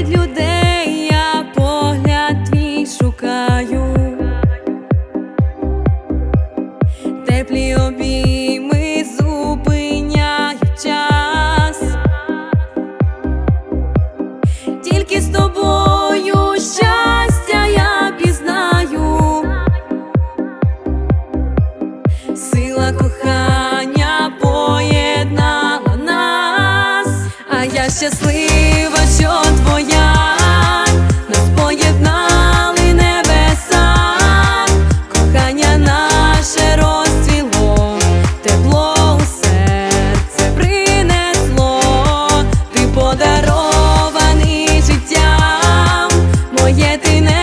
серед людей я погляд твій шукаю, теплі обійми зупиняють час, тільки з тобою щастя я пізнаю, сила кохання поєднала нас, а я щаслива. Троян поєднали небеса, кохання наше розцвіло, тепло у серце принесло, ти подарований життям, моє ти не.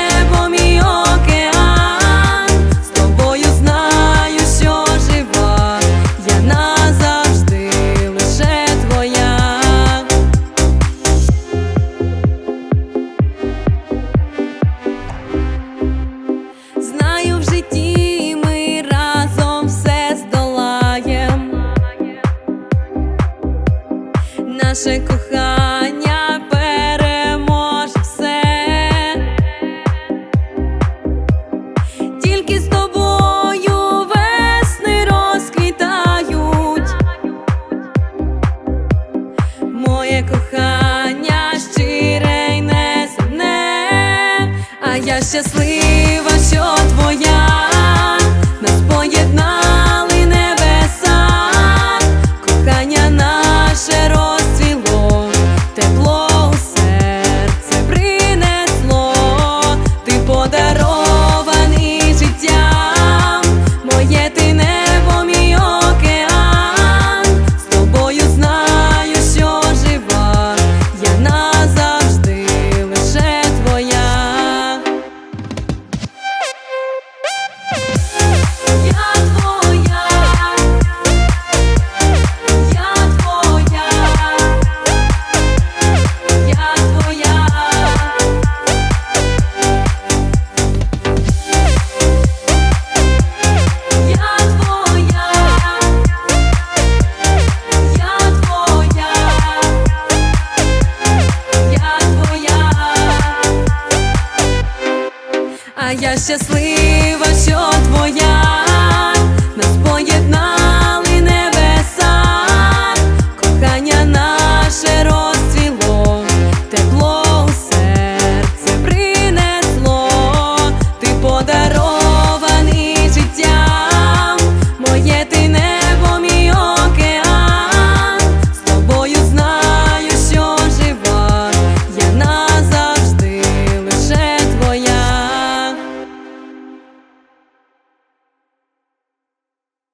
наше кохання переможе все, тільки з тобою весни розквітають, моє кохання щире й зне, а я щаслива. Щаслива, що твоя.